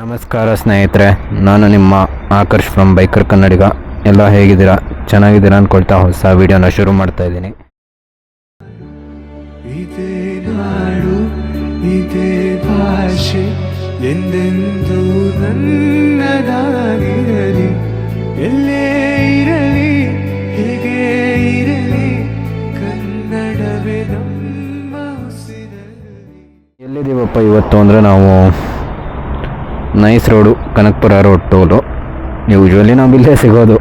ನಮಸ್ಕಾರ ಸ್ನೇಹಿತರೆ ನಾನು ನಿಮ್ಮ ಆಕರ್ಷ್ ಫ್ರಮ್ ಬೈಕರ್ ಕನ್ನಡಿಗ. ಎಲ್ಲ ಹೇಗಿದ್ದೀರಾ? ಚೆನ್ನಾಗಿದ್ದೀರಾ ಅಂದ್ಕೊಳ್ತಾ ಹೊಸ ವಿಡಿಯೋನ ಶುರು ಮಾಡ್ತಾ ಇದ್ದೀನಿ. ಇದೇ ನಾಡು ಇದೇ ಭಾಷೆ ಎಂದೆಂದೂ ನನ್ನದಾಗಿರಲಿ? ಎಲ್ಲೇ ಇರಲಿ ಹೇಗೆ ಇರಲಿ? ಕನ್ನಡವೇ ನಮ್ಮ ಎಲ್ಲಿದ್ದೀವಪ್ಪ ಇವತ್ತು ಅಂದರೆ ನಾವು nice road Kanakapura road toll usually ನಾವು ಇಲ್ಲೇ ಸಿಗೋದು.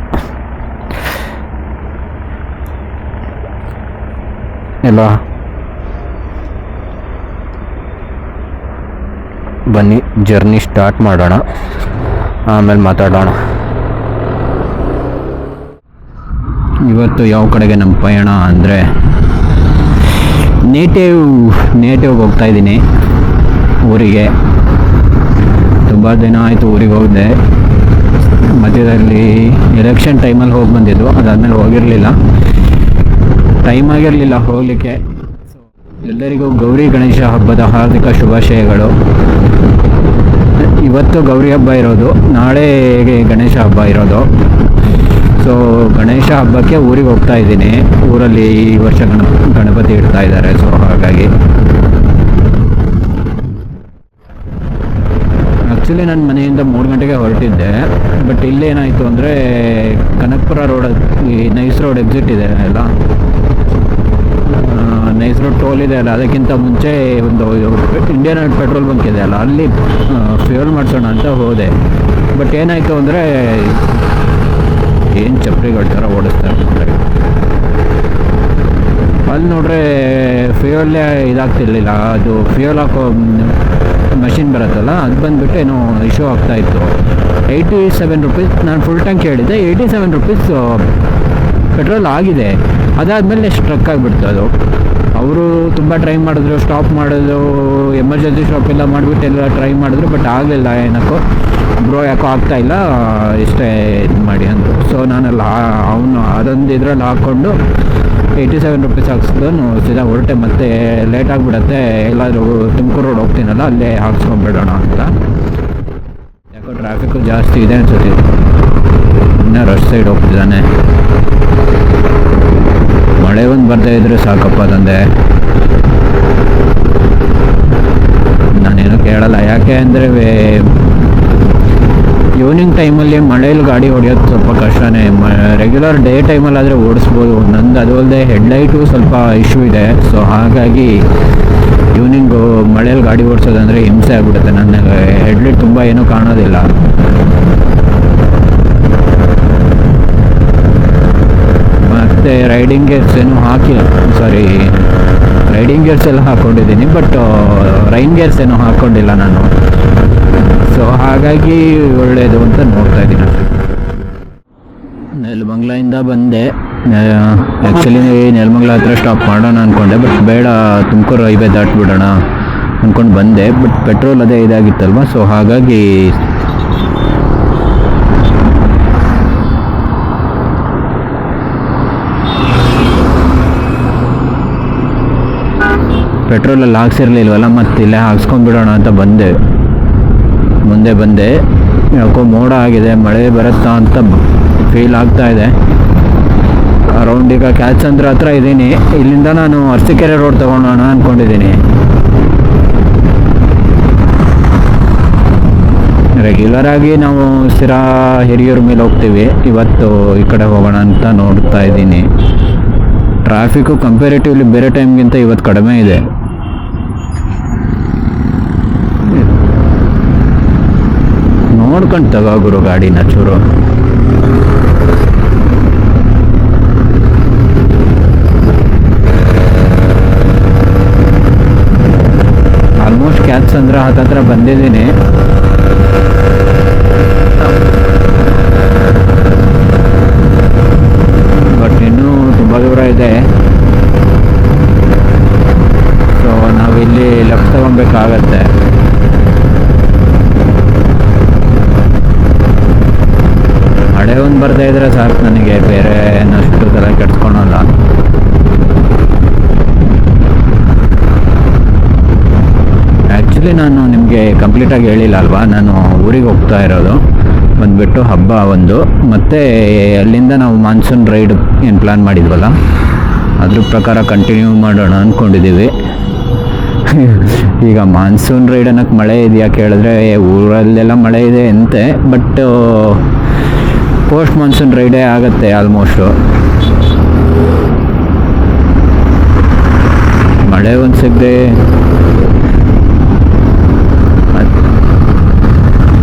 ಎಲ್ಲ. ಬನ್ನಿ ಜರ್ನಿ ಸ್ಟಾರ್ಟ್ ಮಾಡೋಣ. ಆಮೇಲೆ ಮಾತಾಡೋಣ. ಇವತ್ತು ಯಾವ ಕಡೆಗೆ ನಮ್ಮ ಪಯಣ ಅಂದರೆ? ನೇಟಿವ್ ನೇಟಿವ್ಗೆ ಹೋಗ್ತಾ ಇದ್ದೀನಿ. ಊರಿಗೆ. ತುಂಬ ದಿನ ಆಯಿತು ಊರಿಗೆ ಹೋಗಿದೆ ಮಧ್ಯದಲ್ಲಿ ಎಲೆಕ್ಷನ್ ಟೈಮಲ್ಲಿ ಹೋಗಿ ಬಂದಿದ್ದು ಅದಾದಮೇಲೆ ಹೋಗಿರಲಿಲ್ಲ. ಟೈಮ್ ಆಗಿರಲಿಲ್ಲ ಹೋಗಲಿಕ್ಕೆ. ಎಲ್ಲರಿಗೂ ಗೌರಿ ಗಣೇಶ ಹಬ್ಬದ ಹಾರ್ದಿಕ ಶುಭಾಶಯಗಳು. ಇವತ್ತು ಗೌರಿ ಹಬ್ಬ ಇರೋದು. ನಾಳೆ ಗಣೇಶ ಹಬ್ಬ ಇರೋದು? ಸೊ ಗಣೇಶ ಹಬ್ಬಕ್ಕೆ ಊರಿಗೆ ಹೋಗ್ತಾ ಇದ್ದೀನಿ. ಊರಲ್ಲಿ ಈ ವರ್ಷ ಗಣ ಗಣಪತಿ ಇಡ್ತಾ ಇದ್ದಾರೆ. ಸೊ ಹಾಗಾಗಿ ಆ್ಯಕ್ಚುಲಿ ನನ್ನ ಮನೆಯಿಂದ ಮೂರು ಗಂಟೆಗೆ ಹೊರಟಿದ್ದೆ. ಬಟ್ ಇಲ್ಲೇನಾಯಿತು ಅಂದರೆ ಕನಕಪುರ ರೋಡ್ ಈ ನೈಸ್ ರೋಡ್ ಎಕ್ಸಿಟ್ ಇದೆ ಅಲ್ಲ? ನೈಸ್ ರೋಡ್ ಟೋಲ್ ಇದೆ ಅಲ್ಲ? ಅದಕ್ಕಿಂತ ಮುಂಚೆ ಒಂದು ಇಂಡಿಯನ್ ಆಯಿಲ್ ಪೆಟ್ರೋಲ್ ಬಂಕ್ ಇದೆ ಅಲ್ಲ? ಅಲ್ಲಿ ಫ್ಯೂಯಲ್ ಮಾಡಿಸೋಣ ಅಂತ ಹೋದೆ. ಬಟ್ ಏನಾಯಿತು ಅಂದರೆ, ಏನು ಚಪ್ರಿಗಳ ಥರ ಓಡಿಸ್ತಾರೆ. ಅಲ್ಲಿ ನೋಡ್ರೆ ಫ್ಯೂಯಲ್ಲೇ ಇದಾಗ್ತಿರ್ಲಿಲ್ಲ. ಅದು ಫ್ಯೂಯಲ್ ಹಾಕೋ ಮಷಿನ್ ಬರುತ್ತಲ್ಲ, ಅದು ಬಂದುಬಿಟ್ಟು ಏನೋ ಇಶ್ಯೂ ಆಗ್ತಾ ಇತ್ತು. ಏಯ್ಟಿ ಸೆವೆನ್ ರುಪೀಸ್ ನಾನು ಫುಲ್ ಟ್ಯಾಂಕ್ ಹೇಳಿದ್ದೆ ಏಯ್ಟಿ ಸೆವೆನ್ ರುಪೀಸ್ ಪೆಟ್ರೋಲ್ ಆಗಿದೆ. ಅದಾದಮೇಲೆ ಸ್ಟ್ರಕ್ ಆಗಿಬಿಡ್ತು ಅದು. ಅವರು ತುಂಬ ಟ್ರೈ ಮಾಡಿದ್ರು ಸ್ಟಾಪ್ ಮಾಡಿದ್ರು ಎಮರ್ಜೆನ್ಸಿ ಸ್ಟಾಪ್ ಎಲ್ಲ ಮಾಡಿಬಿಟ್ಟು ಎಲ್ಲ ಟ್ರೈ ಮಾಡಿದ್ರು ಬಟ್ ಆಗಲಿಲ್ಲ ಏನಕ್ಕೋ. ಬ್ರೋ ಯಾಕೋ ಆಗ್ತಾ ಇಲ್ಲ, ಇಷ್ಟೇ ಇದು ಮಾಡಿ ಅಂದರು. ಸೊ ನಾನಲ್ಲಿ ಅವನು ಅದೊಂದು ಇದರಲ್ಲಿ ಹಾಕ್ಕೊಂಡು ಏಯ್ಟಿ ಸೆವೆನ್ ರುಪೀಸ್ ಹಾಕ್ಸ್ಕೊಂಡು ಸೀದಾ ಹೊರಟೆ ಮತ್ತೆ ಲೇಟ್ ಆಗಿಬಿಡತ್ತೆ. ಎಲ್ಲಾದರೂ ತುಮಕೂರು ರೋಡ್ ಹೋಗ್ತೀನಲ್ಲ, ಅಲ್ಲೇ ಹಾಕ್ಸ್ಕೊಂಡ್ಬಿಡೋಣ ಅಂತ. ಯಾಕೋ ಟ್ರಾಫಿಕ್ಕು ಜಾಸ್ತಿ ಇದೆ ಅನ್ಸುತ್ತೆ. ಇನ್ನೂ ರಶ್ ಸೈಡ್ ಹೋಗ್ತಿದ್ದಾನೆ ಮಳೆ ಒಂದು ಬರ್ತಾ ಇದ್ರೆ ಸಾಕಪ್ಪ ತಂದೆ ನಾನೇನು ಕೇಳಲ್ಲ. ಯಾಕೆ ಅಂದರೆ ಈವ್ನಿಂಗ್ ಟೈಮಲ್ಲಿ ಮಳೆಯಲ್ಲಿ ಗಾಡಿ ಹೊಡೆಯೋದು ಸ್ವಲ್ಪ ಕಷ್ಟನೇ. ರೆಗ್ಯುಲರ್ ಡೇ ಟೈಮಲ್ಲಾದರೆ ಓಡಿಸ್ಬೋದು. ನಂದು ಅದು ಅಲ್ಲದೆ ಹೆಡ್ಲೈಟು ಸ್ವಲ್ಪ ಇಶ್ಯೂ ಇದೆ. ಸೊ ಹಾಗಾಗಿ ಈವ್ನಿಂಗು ಮಳೆಯಲ್ಲಿ ಗಾಡಿ ಓಡಿಸೋದಂದರೆ ಹಿಂಸೆ ಆಗ್ಬಿಡುತ್ತೆ ನನ್ನ ಹೆಡ್ಲೈಟ್ ತುಂಬ ಏನೂ ಕಾಣೋದಿಲ್ಲ. ಮತ್ತು ರೈಡಿಂಗ್ ಗೇರ್ಸ್ ಏನು ಹಾಕಿಲ್ಲ. ಸಾರಿ ರೈಡಿಂಗ್ ಗೇರ್ಸ್ ಎಲ್ಲ ಹಾಕ್ಕೊಂಡಿದ್ದೀನಿ ಬಟ್ ರೈನ್ ಗೇರ್ಸ್ ಏನೂ ಹಾಕ್ಕೊಂಡಿಲ್ಲ ನಾನು. ಸೊ ಹಾಗಾಗಿ ಒಳ್ಳೆಯದು ಅಂತ ನೋಡ್ತಾ ಇದ್ದೀನಿ. ನೆಲಮಂಗ್ಲಿಂದ ಬಂದೆ. ಆ್ಯಕ್ಚುಲಿ ನೆಲಮಂಗ್ಲ ಹತ್ರ ಸ್ಟಾಪ್ ಮಾಡೋಣ ಅಂದ್ಕೊಂಡೆ ಬಟ್ ಬೇಡ, ತುಮಕೂರು ಹೈವೇ ದಾಟ್ಬಿಡೋಣ ಅಂದ್ಕೊಂಡು ಬಂದೆ ಬಟ್ ಪೆಟ್ರೋಲ್ ಅದೇ ಇದಾಗಿತ್ತಲ್ವ? ಸೊ ಹಾಗಾಗಿ ಪೆಟ್ರೋಲಲ್ಲಿ ಹಾಕ್ಸಿರ್ಲಿಲ್ವಲ್ಲ ಮತ್ತೆ ಇಲ್ಲೇ ಹಾಕ್ಸ್ಕೊಂಡ್ಬಿಡೋಣ ಅಂತ ಬಂದೆ. ಮುಂದೆ ಬಂದೆ. ಯಾಕೋ ಮೋಡ ಆಗಿದೆ, ಮಳೆ ಬರುತ್ತಾ ಅಂತ ಫೀಲ್ ಆಗ್ತಾ ಇದೆ. ಅರೌಂಡ್ ಈಗ ಕ್ಯಾಚಂದ್ರ ಹತ್ರ ಇದ್ದೀನಿ. ಇಲ್ಲಿಂದ ನಾನು ಅರ್ಸಿಕೆರೆ ರೋಡ್ ತೊಗೊಳೋಣ ಅಂದ್ಕೊಂಡಿದ್ದೀನಿ ರೆಗ್ಯುಲರ್ ಆಗಿ ನಾವು ಸಿರಾ ಹಿರಿಯೂರ್ ಮೇಲೆ ಹೋಗ್ತೀವಿ. ಇವತ್ತು ಈ ಕಡೆ ಹೋಗೋಣ ಅಂತ ನೋಡ್ತಾ ಇದ್ದೀನಿ. ಟ್ರಾಫಿಕ್ಕು ಕಂಪೇರಿಟಿವ್ಲಿ ಬೇರೆ ಟೈಮ್ಗಿಂತ ಇವತ್ತು ಕಡಿಮೆ ಇದೆ. ನೋಡ್ಕೊಂಡು ತಗೋ ಗುರು ಗಾಡಿನ ಚೂರು. ಆಲ್ಮೋಸ್ಟ್ ಕ್ಯಾಚ್ ಅಂದ್ರೆ ಹತ್ತತ್ರ ಬಂದಿದ್ದೀನಿ. ಬಟ್ ಇನ್ನೂ ತುಂಬ ದೂರ ಇದೆ. ಸೊ ನಾವಿಲ್ಲಿ ಲೆಫ್ಟ್ ತಗೊಬೇಕಾಗತ್ತೆ ಮಳೆ ಒಂದು ಬರ್ತಾ ಇದ್ರೆ ಸಾಕು ನನಗೆ ಬೇರೆ ಏನಷ್ಟು ತಲೆ ಕೆಡ್ಸ್ಕೊಳಲ್ಲ. ಆ್ಯಕ್ಚುಲಿ ನಾನು ನಿಮಗೆ ಕಂಪ್ಲೀಟಾಗಿ ಹೇಳಿಲ್ಲ ಅಲ್ವಾ ನಾನು ಊರಿಗೆ ಹೋಗ್ತಾ ಇರೋದು. ಬಂದುಬಿಟ್ಟು ಹಬ್ಬ ಒಂದು. ಮತ್ತು ಅಲ್ಲಿಂದ ನಾವು ಮಾನ್ಸೂನ್ ರೈಡ್ ಏನು ಪ್ಲ್ಯಾನ್ ಮಾಡಿದ್ವಲ್ಲ? ಅದ್ರ ಪ್ರಕಾರ ಕಂಟಿನ್ಯೂ ಮಾಡೋಣ ಅಂದ್ಕೊಂಡಿದ್ದೀವಿ ಈಗ ಮಾನ್ಸೂನ್ ರೈಡ್ ಅನ್ನೋಕ್ಕೆ ಮಳೆ ಇದೆಯಾ ಕೇಳಿದ್ರೆ? ಊರಲ್ಲೆಲ್ಲ ಮಳೆ ಇದೆ ಅಂತೆ. ಬಟ್ ಪೋಸ್ಟ್ ಮಾನ್ಸೂನ್ ರೈಡೇ ಆಗುತ್ತೆ ಆಲ್ಮೋಸ್ಟು ಮಳೆ ಒಂದು ಸಿಗದೆ.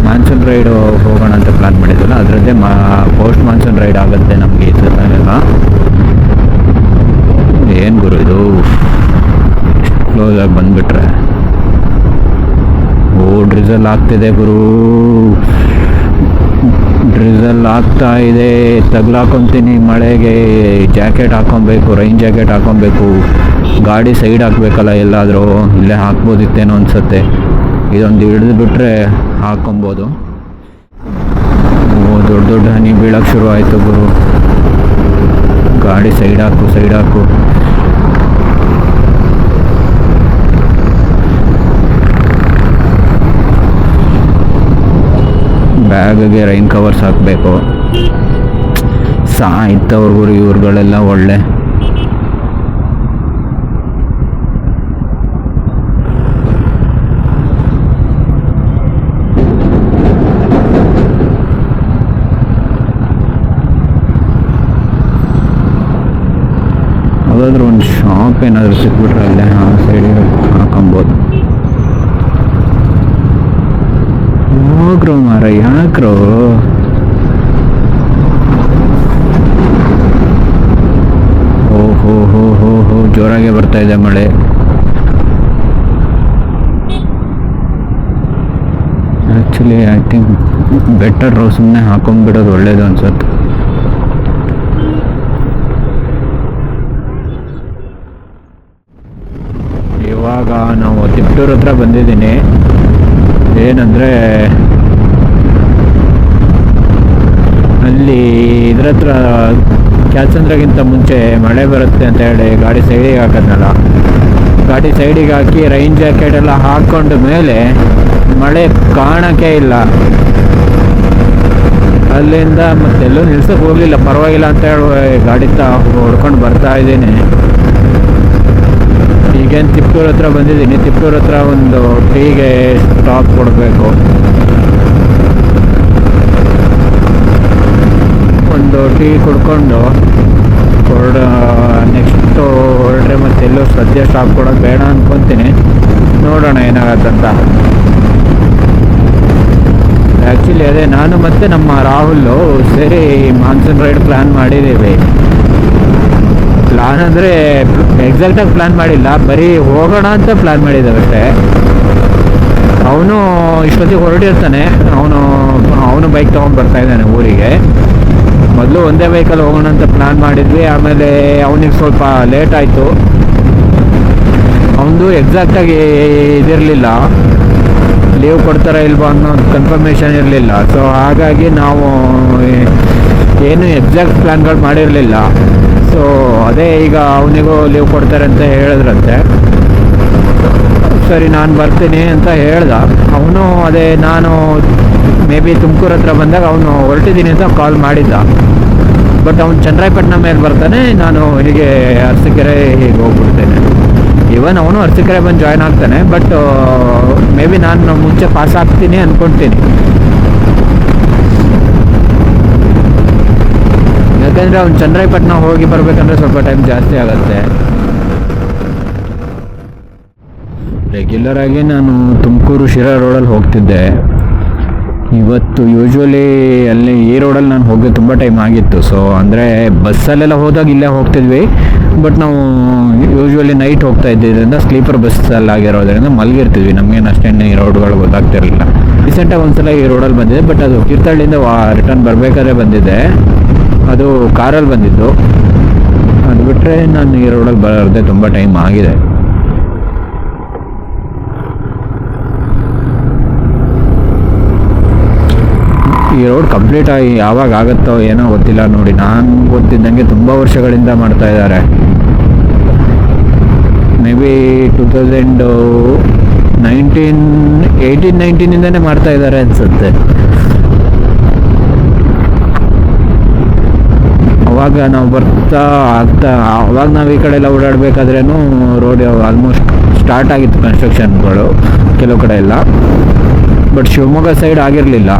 ಮಾನ್ಸೂನ್ ರೈಡ್ ಹೋಗೋಣ ಅಂತ ಪ್ಲಾನ್ ಮಾಡಿದ್ವಲ್ಲ, ಅದರದ್ದೇ ಮಾ ಪೋಸ್ಟ್ ಮಾನ್ಸೂನ್ ರೈಡ್ ಆಗುತ್ತೆ ನಮಗೆ ಸಲ ಏನು ಗುರು ಇದು? ಕ್ಲೋಸ್ ಆಗಿ ಬಂದುಬಿಟ್ರೆ. ಓ ಡ್ರಿಸಲ್ ಆಗ್ತಿದೆ ಗುರು. ಡ್ರಿಸಲ್ ಆಗ್ತಾ ಇದೆ. ತಗ್ಲಾಕೊಂತೀನಿ ಮಳೆಗೆ. ಜಾಕೆಟ್ ಹಾಕೊಬೇಕು ರೈನ್ ಜಾಕೆಟ್ ಹಾಕೊಬೇಕು. ಗಾಡಿ ಸೈಡ್ ಹಾಕ್ಬೇಕಲ್ಲ ಎಲ್ಲಾದರೂ? ಇಲ್ಲೇ ಹಾಕ್ಬೋದಿತ್ತೇನೋ ಅನ್ಸುತ್ತೆ. ಇದೊಂದು ಹಿಡಿದು ಬಿಟ್ಟರೆ ಹಾಕೊಬೋದು ದೊಡ್ಡ ದೊಡ್ಡ ಹನಿ ಬೀಳಕ್ಕೆ ಶುರು ಆಯಿತು ಗುರು. ಗಾಡಿ ಸೈಡ್ ಹಾಕು ಸೈಡ್ ಹಾಕು. ಬ್ಯಾಗ್ಗೆ ರೈನ್ ಕವರ್ಸ್ ಹಾಕಬೇಕು ಸಾಯ್ತವ್ರಿಗೂ ಇವ್ರುಗಳೆಲ್ಲ ಒಳ್ಳೆ ಯಾವುದಾದ್ರೂ ಒಂದು ಶಾಪ್ ಏನಾದರೂ ಸಿಕ್ಬಿಟ್ರೆ ಅಲ್ಲೇ ಆ ಸೈಡಿಗೆ ಹಾಕೊಬೋದು ಹೋಗ್ರೋ ಮಾರ ಯಾಕ್ರೋ ಓಹೋ ಹೋ ಹೋ ಹೋ ಜೋರಾಗೆ ಬರ್ತಾ ಇದೆ ಮಳೆ. ಆ್ಯಕ್ಚುಲಿ ಐ ಥಿಂಕ್ ಬೆಟರ್ ಸುಮ್ಮನೆ ಹಾಕೊಂಡ್ಬಿಡೋದು ಒಳ್ಳೇದು ಅನ್ಸುತ್ತೆ. ಇವಾಗ ನಾವು ತಿಪ್ಟೂರ್ ಹತ್ರ ಬಂದಿದ್ದೀನಿ. ಏನಂದರೆ ಅಲ್ಲಿ ಇದ್ರ ಹತ್ರ ಕ್ಯಾಲ್ಸಂದ್ರಗಿಂತ ಮುಂಚೆ ಮಳೆ ಬರುತ್ತೆ ಅಂತ ಹೇಳಿ ಗಾಡಿ ಸೈಡಿಗೆ ಹಾಕೋದ್ನಲ್ಲ. ಗಾಡಿ ಸೈಡಿಗೆ ಹಾಕಿ ರೈನ್ ಜಾಕೆಟ್ ಎಲ್ಲ ಹಾಕ್ಕೊಂಡ ಮೇಲೆ ಮಳೆ ಕಾಣೋಕ್ಕೆ ಇಲ್ಲ. ಅಲ್ಲಿಂದ ಮತ್ತೆಲ್ಲೂ ನಿಲ್ಸಕ್ಕೆ ಹೋಗಲಿಲ್ಲ. ಪರವಾಗಿಲ್ಲ ಅಂತ ಹೇಳಿ ಗಾಡಿ ತ ಹೊಡ್ಕೊಂಡು ಬರ್ತಾ ಇದ್ದೀನಿ. ಈಗೇನು ತಿಪ್ಪೂರ ಹತ್ರ ಬಂದಿದ್ದೀನಿ. ತಿಪ್ಪೂರ ಹತ್ರ ಒಂದು ಟೀಗೆ ಸ್ಟಾಪ್ ಕೊಡಬೇಕು. ಒಂದು ಟೀ ಕುಡ್ಕೊಂಡು ಹೊರಡ ನೆಕ್ಸ್ಟು ಹೊರಟ್ರೆ ಮತ್ತೆ ಎಲ್ಲೂ ಸದ್ಯ ಸ್ಟಾಪ್ ಕೊಡೋದು ಬೇಡ ಅನ್ಕೊತೀನಿ. ನೋಡೋಣ ಏನಾಗತ್ತಂತ ಆ್ಯಕ್ಚುಲಿ ಅದೇ, ನಾನು ಮತ್ತೆ ನಮ್ಮ ರಾಹುಲ್ಲು ಸೇರಿ ಮಾನ್ಸೂನ್ ರೈಡ್ ಪ್ಲ್ಯಾನ್ ಮಾಡಿದ್ದೀವಿ. ಪ್ಲ್ಯಾನ್ ಅಂದರೆ ಎಕ್ಸಾಕ್ಟಾಗಿ ಪ್ಲ್ಯಾನ್ ಮಾಡಿಲ್ಲ, ಬರೀ ಹೋಗೋಣ ಅಂತ ಪ್ಲ್ಯಾನ್ ಮಾಡಿದ್ದೇವೆ ಅಷ್ಟೇ. ಅವನು ಇಷ್ಟೊತ್ತಿಗೆ ಹೊರಟಿರ್ತಾನೆ, ಅವನು ಅವನು ಬೈಕ್ ತೊಗೊಂಡು ಬರ್ತಾ ಇದ್ದಾನೆ ಊರಿಗೆ. ಮೊದಲು ಒಂದೇ ವೆಹಿಕಲ್ ಹೋಗೋಣ ಅಂತ ಪ್ಲ್ಯಾನ್ ಮಾಡಿದ್ವಿ. ಆಮೇಲೆ ಅವನಿಗೆ ಸ್ವಲ್ಪ ಲೇಟ್ ಆಯಿತು. ಅವನದು ಎಕ್ಸಾಕ್ಟಾಗಿ ಇದಿರಲಿಲ್ಲ. ಲೀವ್ ಕೊಡ್ತಾರಾ ಇಲ್ವಾ ಅನ್ನೋ ಕನ್ಫರ್ಮೇಷನ್ ಇರಲಿಲ್ಲ. ಸೊ ಹಾಗಾಗಿ ನಾವು ಏನು ಎಕ್ಸಾಕ್ಟ್ ಪ್ಲ್ಯಾನ್ಗಳು ಮಾಡಿರಲಿಲ್ಲ. ಸೊ ಅದೇ ಈಗ ಅವನಿಗೂ ಲೀವ್ ಕೊಡ್ತಾರೆ ಅಂತ ಹೇಳಿದ್ರಂತೆ. ಸರಿ, ನಾನು ಬರ್ತೀನಿ ಅಂತ ಹೇಳ್ದ. ಅವನು ಅದೇ, ನಾನು ಮೇ ಬಿ ತುಮಕೂರು ಹತ್ರ ಬಂದಾಗ ಅವನು ಹೊರಟಿದ್ದೀನಿ ಅಂತ ಕಾಲ್ ಮಾಡಿದ್ದ. ಬಟ್ ಅವನು ಚಂದ್ರಾಯಪಟ್ಟಣ ಮೇಲೆ ಬರ್ತಾನೆ, ನಾನು ಹೀಗೆ ಅರಸೀಕೆರೆ ಹೀಗೆ ಹೋಗ್ಬಿಡ್ತೇನೆ. ಇವನ್ ಅವನು ಅರಸೀಕೆರೆ ಬಂದು ಜಾಯ್ನ್ ಆಗ್ತಾನೆ ಬಟ್ ಮೇ ಬಿ ನಾನು ಮುಂಚೆ ಪಾಸ್ ಆಗ್ತೀನಿ ಅಂದ್ಕೊಳ್ತೀನಿ ಯಾಕಂದರೆ ಅವ್ನು ಚಂದ್ರಾಯಪಟ್ಟಣ ಹೋಗಿ ಬರಬೇಕಂದ್ರೆ ಸ್ವಲ್ಪ ಟೈಮ್ ಜಾಸ್ತಿ ಆಗುತ್ತೆ. ರೆಗ್ಯುಲರ್ ಆಗಿ ನಾನು ತುಮಕೂರು ಶಿರಾ ರೋಡಲ್ಲಿ ಹೋಗ್ತಿದ್ದೆ. ಇವತ್ತು ಯೂಶ್ವಲಿ ಅಲ್ಲಿ ಈ ರೋಡಲ್ಲಿ ನಾನು ಹೋಗಿ ತುಂಬ ಟೈಮ್ ಆಗಿತ್ತು. ಸೊ ಅಂದರೆ ಬಸ್ಸಲ್ಲೆಲ್ಲ ಹೋದಾಗ ಇಲ್ಲೇ ಹೋಗ್ತಿದ್ವಿ. ಬಟ್ ನಾವು ಯೂಶ್ವಲಿ ನೈಟ್ ಹೋಗ್ತಾ ಇದ್ದಿದ್ದರಿಂದ ಸ್ಲೀಪರ್ ಬಸ್ಸಲ್ಲಿ ಆಗಿರೋದ್ರಿಂದ ಮಲಗಿರ್ತಿದ್ವಿ. ನಮಗೇನು ಅಷ್ಟೇ ಈ ರೋಡ್ಗಳು ಗೊತ್ತಾಗ್ತಿರಲಿಲ್ಲ. ರೀಸೆಂಟಾಗಿ ಒಂದ್ಸಲ ಈ ರೋಡಲ್ಲಿ ಬಂದಿದೆ ಬಟ್ ಅದು ತೀರ್ಥಹಳ್ಳಿಯಿಂದ ರಿಟರ್ನ್ ಬರಬೇಕಾದ್ರೆ ಬಂದಿದೆ ಅದು ಕಾರಲ್ಲಿ ಬಂದಿದ್ದು. ಅದು ಬಿಟ್ಟರೆ ನಾನು ಈ ರೋಡಲ್ಲಿ ಬರದೆ ತುಂಬ ಟೈಮ್ ಆಗಿದೆ. ಈ ರೋಡ್ ಕಂಪ್ಲೀಟ್ ಆಗಿ ಯಾವಾಗ ಆಗುತ್ತೋ ಏನೋ ಗೊತ್ತಿಲ್ಲ ನೋಡಿ. ನಾನು ಗೊತ್ತಿದ್ದಂಗೆ ತುಂಬ ವರ್ಷಗಳಿಂದ ಮಾಡ್ತಾ ಇದ್ದಾರೆ. Maybe two thousand nineteen eighteen ನೈನ್ಟೀನಿಂದನೇ ಮಾಡ್ತಾ ಇದ್ದಾರೆ ಅನ್ಸುತ್ತೆ. ಅವಾಗ ನಾವು ಬರ್ತಾ ಆಗ್ತಾ, ಅವಾಗ ನಾವು ಈ ಕಡೆ ಎಲ್ಲ ಓಡಾಡಬೇಕಾದ್ರೂ ರೋಡ್ ಆಲ್ಮೋಸ್ಟ್ ಸ್ಟಾರ್ಟ್ ಆಗಿತ್ತು ಕನ್ಸ್ಟ್ರಕ್ಷನ್ಗಳು ಕೆಲವು ಕಡೆ ಎಲ್ಲ. ಬಟ್ ಶಿವಮೊಗ್ಗ ಸೈಡ್ ಆಗಿರಲಿಲ್ಲ.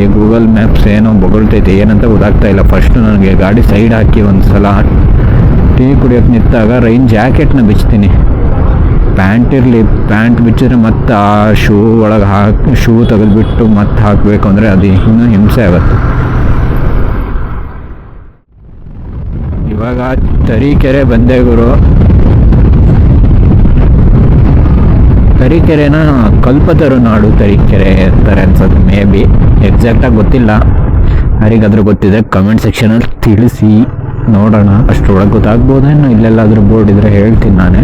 ಈ ಗೂಗಲ್ ಮ್ಯಾಪ್ಸ್ ಏನೋ ಬೊಗಳ್ತೈತೆ, ಏನಂತ ಗೊತ್ತಾಗ್ತಾ ಇಲ್ಲ. ಫಸ್ಟು ನನಗೆ ಗಾಡಿ ಸೈಡ್ ಹಾಕಿ ಒಂದು ಸಲ ಟೀ ಕುಡಿಯೋಕ್ಕೆ ನಿಂತಾಗ ರೈನ್ ಜಾಕೆಟ್ನ ಬಿಚ್ತೀನಿ. ಪ್ಯಾಂಟ್ ಇರಲಿ ಪ್ಯಾಂಟ್ ಬಿಚ್ಚಿದ್ರೆ ಮತ್ತೆ ಆ ಶೂ ಒಳಗೆ ಹಾಕಿ ಶೂ ತೆಗೆದುಬಿಟ್ಟು ಮತ್ತೆ ಹಾಕಬೇಕು ಅಂದರೆ ಅದು ಇನ್ನೂ ಹಿಂಸೆ ಆಗುತ್ತೆ. ಇವಾಗ ತರೀಕೆರೆ ಬಂದೆ ಗುರು. ತರೀಕೆರೆನ ಕಲ್ಪತರು ನಾಡು ತರೀಕೆರೆ ಅಂತಾರೆ ಅನ್ಸೋದು ಮೇ ಬಿ. ಎಕ್ಸಾಕ್ಟಾಗಿ ಗೊತ್ತಿಲ್ಲ. ಯಾರಿಗಾದ್ರೂ ಗೊತ್ತಿದೆ ಕಮೆಂಟ್ ಸೆಕ್ಷನಲ್ಲಿ ತಿಳಿಸಿ. ನೋಡೋಣ. ಅಷ್ಟರೊಳಗೆ ಗೊತ್ತಾಗ್ಬೋದೇನು ಇಲ್ಲೆಲ್ಲಾದರೂ ಬೋರ್ಡ್ ಇದ್ರೆ ಹೇಳ್ತೀನಿ ನಾನೇ.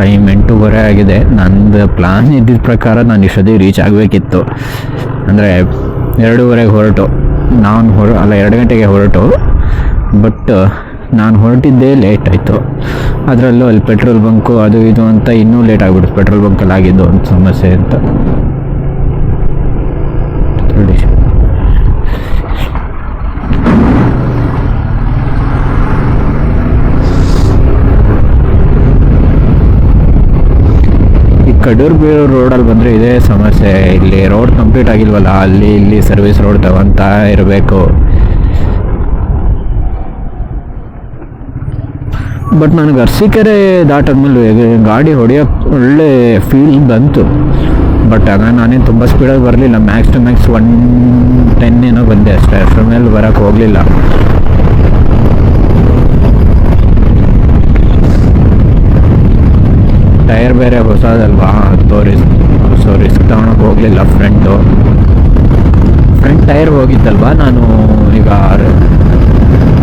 ಟೈಮ್ ಎಂಟೂವರೆ ಆಗಿದೆ. ನಂದು ಪ್ಲಾನ್ ಇದ್ದಿದ್ದ ಪ್ರಕಾರ ನಾನು ಇಷ್ಟೊತ್ತಿಗೆ ರೀಚ್ ಆಗಬೇಕಿತ್ತು. ಅಂದರೆ ಎರಡೂವರೆಗೆ ಹೊರಟು. ನಾನು ಹೊರ ಅಲ್ಲ, ಎರಡು ಗಂಟೆಗೆ ಹೊರಟು. ಬಟ್ ನಾನು ಹೊರಟಿದ್ದೇ ಲೇಟ್ ಆಯಿತು. ಅದರಲ್ಲೂ ಅಲ್ಲಿ ಪೆಟ್ರೋಲ್ ಬಂಕು ಅದು ಇದು ಅಂತ ಇನ್ನೂ ಲೇಟ್ ಆಗಿಬಿಡ್ತು ಪೆಟ್ರೋಲ್ ಬಂಕಲ್ಲಿ ಆಗಿದ್ದು ಒಂದು ಸಮಸ್ಯೆ ಅಂತ. ಈ ಕಡೂರು ಬೀರು ರೋಡಲ್ಲಿ ಬಂದರೆ ಇದೇ ಸಮಸ್ಯೆ. ಇಲ್ಲಿ ರೋಡ್ ಕಂಪ್ಲೀಟ್ ಆಗಿಲ್ವಲ್ಲ? ಅಲ್ಲಿ ಇಲ್ಲಿ ಸರ್ವಿಸ್ ರೋಡ್ ತಗೊತಾ ಇರಬೇಕು. ಬಟ್ ನನಗೆ ಅರಸೀಕೆರೆ ದಾಟಾದ್ಮೇಲೆ ಗಾಡಿ ಹೊಡೆಯೋಕ್ಕೆ ಒಳ್ಳೆ ಫೀಲ್ ಬಂತು. ಬಟ್ ಆಗ ನಾನೇನು ತುಂಬ ಸ್ಪೀಡಾಗಿ ಬರಲಿಲ್ಲ. Max to max one ten ಏನೋ ಬಂದೆ ಅಷ್ಟೇ. ಅಷ್ಟರ ಮೇಲೆ ಬರೋಕ್ಕೆ ಹೋಗಲಿಲ್ಲ. ಟೈರ್ ಬೇರೆ ಹೊಸದಲ್ವಾ? ತೋರಿಸ್ ಸೊ ರಿಸ್ಕ್ ತಗೊಳಕ್ಕೆ ಹೋಗಲಿಲ್ಲ ಫ್ರಂಟು ಫ್ರಂಟ್ ಟೈರ್ ಹೋಗಿದ್ದಲ್ವಾ? ನಾನು ಈಗ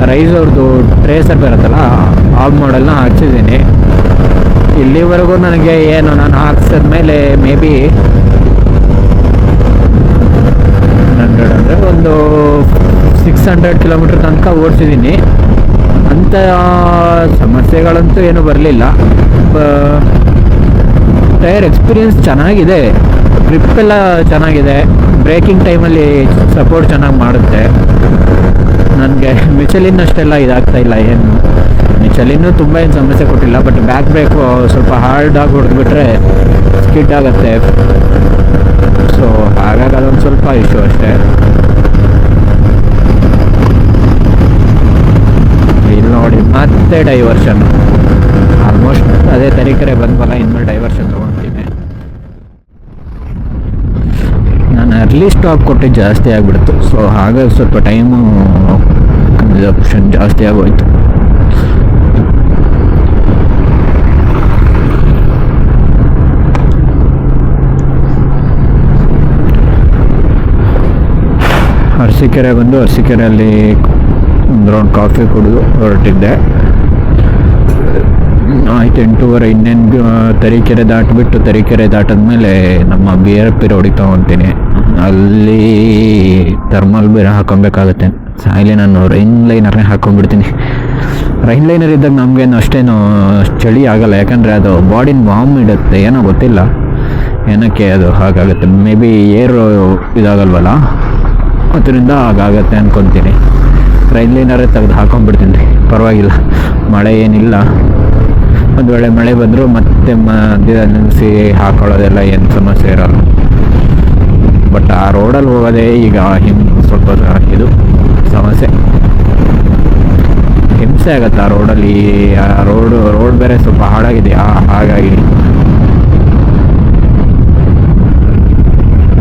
ರೈಸ್ ಅವ್ರದ್ದು ಟ್ರೇಸರ್ ಬರುತ್ತಲ್ಲ, ಆ ಮಾಡೆಲ್ನ ಹಾಕ್ಸಿದ್ದೀನಿ. ಇಲ್ಲಿವರೆಗೂ ನನಗೆ ಏನು, ನಾನು ಹಾಕ್ಸಿದ್ಮೇಲೆ ಮೇ ಬಿ ಹಂಡ್ರೆಡ್ ಅಂದರೆ ಒಂದು ಸಿಕ್ಸ್ ಹಂಡ್ರೆಡ್ ಕಿಲೋಮೀಟ್ರ್ ತನಕ ಓಡಿಸಿದ್ದೀನಿ. ಅಂಥ ಸಮಸ್ಯೆಗಳಂತೂ ಏನೂ ಬರಲಿಲ್ಲ. ಟೈರ್ ಎಕ್ಸ್ಪೀರಿಯೆನ್ಸ್ ಚೆನ್ನಾಗಿದೆ. ಗ್ರಿಪ್ ಎಲ್ಲ ಚೆನ್ನಾಗಿದೆ. ಬ್ರೇಕಿಂಗ್ ಟೈಮಲ್ಲಿ ಸಪೋರ್ಟ್ ಚೆನ್ನಾಗಿ ಮಾಡುತ್ತೆ. ನನಗೆ ಮಿಚಲಿನ್ ಅಷ್ಟೆಲ್ಲ ಇದಾಗ್ತಾ ಇಲ್ಲ ಏನು. ಮಿಚಲಿನ್ನು ತುಂಬ ಏನು ಸಮಸ್ಯೆ ಕೊಟ್ಟಿಲ್ಲ ಬಟ್ ಬ್ಯಾಕ್ ಬ್ರೇಕು ಸ್ವಲ್ಪ ಹಾರ್ಡಾಗಿ ಹೊಡೆದ್ಬಿಟ್ರೆ ಸ್ಕಿಡ್ ಆಗುತ್ತೆ. ಸೊ ಹಾಗಾಗಿ ಅದೊಂದು ಸ್ವಲ್ಪ ಇಶ್ಯೂ ಅಷ್ಟೇ. ಇಲ್ಲಿ ನೋಡಿ ಮತ್ತೆ ಡೈವರ್ಷನ್ ಆಲ್ಮೋಸ್ಟ್ ಅದೇ ತರೀಕೆರೆ ಬಂದ್ವಲ್ಲ, ಇನ್ಮೇಲೆ ಡೈವರ್ಷನ್ ತೊಗೊಳ್ತೀನಿ ನಾನು ಅರ್ಲಿ ಸ್ಟಾಪ್ ಕೊಟ್ಟೆ ಜಾಸ್ತಿ ಆಗಿಬಿಡ್ತು. ಸೊ ಹಾಗಾಗಿ ಸ್ವಲ್ಪ ಟೈಮು ಕನ್ಸಪ್ಷನ್ ಜಾಸ್ತಿ ಆಗೋಯ್ತು. ಅರಸೀಕೆರೆ ಬಂದು ಅರಸೀಕೆರೆಯಲ್ಲಿ ಒಂದು ರೌಂಡ್ ಕಾಫಿ ಕುಡಿದು ಹೊರಟಿದ್ದೆ. ಆಯ್ತು ಎಂಟೂವರೆ ಇನ್ನೇನು ತರೀಕೆರೆ ದಾಟಿಬಿಟ್ಟು ತರೀಕೆರೆ ದಾಟಿದ್ಮೇಲೆ ನಮ್ಮ ಬಿ ಆರ್ ಪಿ ರೋಡಿಗೆ ತೊಗೊತೀನಿ ಅಲ್ಲಿ ಥರ್ಮಲ್ ಬೇರೆ ಹಾಕೊಬೇಕಾಗತ್ತೆ. ಸಾಯಿಲೆ ನಾನು ರೈನ್ ಲೈನರ್ನೇ ಹಾಕೊಂಡ್ಬಿಡ್ತೀನಿ. ರೈನ್ ಲೈನರ್ ಇದ್ದಾಗ ನಮಗೇನು ಅಷ್ಟೇನು ಚಳಿ ಆಗಲ್ಲ. ಯಾಕಂದರೆ ಅದು ಬಾಡಿನ ವಾಮ್ ಇಡುತ್ತೆ, ಏನೋ ಗೊತ್ತಿಲ್ಲ. ಏನಕ್ಕೆ ಅದು ಹಾಗಾಗುತ್ತೆ? ಮೇ ಬಿ ಏರು ಇದಾಗಲ್ವಲ್ಲ? ಅದರಿಂದ ಹಾಗಾಗತ್ತೆ ಅನ್ಕೊತೀನಿ. ರೈನ್ ಲೈನರೇ ತೆಗೆದು ಹಾಕೊಂಡ್ಬಿಡ್ತೀನಿ. ಪರವಾಗಿಲ್ಲ. ಮಳೆ ಏನಿಲ್ಲ. ಒಂದು ವೇಳೆ ಮಳೆ ಬಂದರೂ ಮತ್ತೆ ಮಧ್ಯ ನೆನೆಸಿ ಹಾಕೊಳ್ಳೋದೆಲ್ಲ ಏನು ಸಮಸ್ಯೆ ಇರಲ್ಲ. ಬಟ್ ಆ ರೋಡಲ್ಲಿ ಹೋಗೋದೇ ಈಗ ಹಿಮ್ ಸ್ವಲ್ಪ ಇದು ಸಮಸ್ಯೆ. ಹಿಂಸೆ ಆಗತ್ತೆ ಆ ರೋಡಲ್ಲಿ ಆ ರೋಡು ರೋಡ್ ಬೇರೆ ಸ್ವಲ್ಪ ಹಾಳಾಗಿದೆ. ಹಾಗಾಗಿ.